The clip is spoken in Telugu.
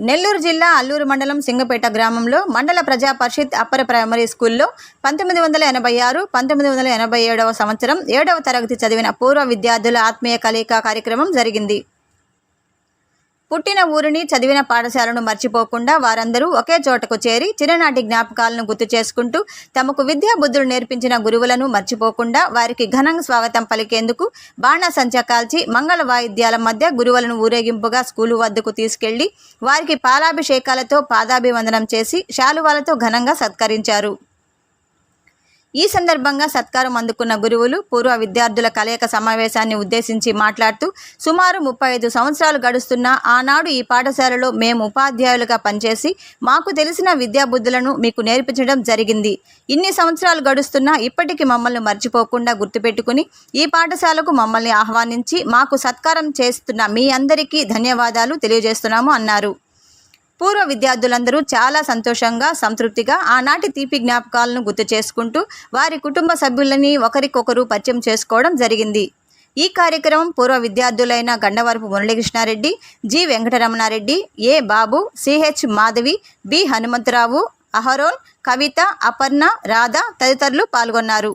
నెల్లూరు జిల్లా అల్లూరు మండలం సింగపేట గ్రామంలో మండల ప్రజా పరిషత్ అప్పర్ ప్రైమరీ స్కూల్లో పంతొమ్మిది వందల ఎనభై ఆరు పంతొమ్మిది వందల ఎనభై ఏడవ సంవత్సరం ఏడవ తరగతి చదివిన పూర్వ విద్యార్థుల ఆత్మీయ కలయిక కార్యక్రమం జరిగింది. పుట్టిన ఊరిని చదివిన పాఠశాలను మర్చిపోకుండా వారందరూ ఒకే చోటకు చేరి చిరనాటి జ్ఞాపకాలను గుర్తు చేసుకుంటూ తమకు విద్యా బుద్ధులు నేర్పించిన గురువులను మర్చిపోకుండా వారికి ఘనంగా స్వాగతం పలికేందుకు బాణసంచ కాల్చి మంగళ వాయిద్యాల మధ్య గురువులను ఊరేగింపుగా స్కూలు వద్దకు తీసుకెళ్ళి వారికి పాలాభిషేకాలతో పాదాభివందనం చేసి శాలువాలతో ఘనంగా సత్కరించారు. ఈ సందర్భంగా సత్కారం అందుకున్న గురువులు పూర్వ విద్యార్థుల కలయిక సమావేశాన్ని ఉద్దేశించి మాట్లాడుతూ సుమారు ముప్పై ఐదు సంవత్సరాలు గడుస్తున్న ఆనాడు ఈ పాఠశాలలో మేము ఉపాధ్యాయులుగా పనిచేసి మాకు తెలిసిన విద్యాబుద్ధులను మీకు నేర్పించడం జరిగింది. ఇన్ని సంవత్సరాలు గడుస్తున్నా ఇప్పటికీ మమ్మల్ని మర్చిపోకుండా గుర్తుపెట్టుకుని ఈ పాఠశాలకు మమ్మల్ని ఆహ్వానించి మాకు సత్కారం చేస్తున్న మీ అందరికీ ధన్యవాదాలు తెలియజేస్తున్నాము అన్నారు. పూర్వ విద్యార్థులందరూ చాలా సంతోషంగా సంతృప్తిగా ఆనాటి తీపి జ్ఞాపకాలను గుర్తు చేసుకుంటూ వారి కుటుంబ సభ్యులని ఒకరికొకరు పరిచయం చేసుకోవడం జరిగింది. ఈ కార్యక్రమం పూర్వ విద్యార్థులైన Gandavarapu Muralikrishnareddy G Venkataramanareddy A Babu CH Madhavi B Hanumantharao Aharon Kavitha Aparna Radha తదితరులు పాల్గొన్నారు.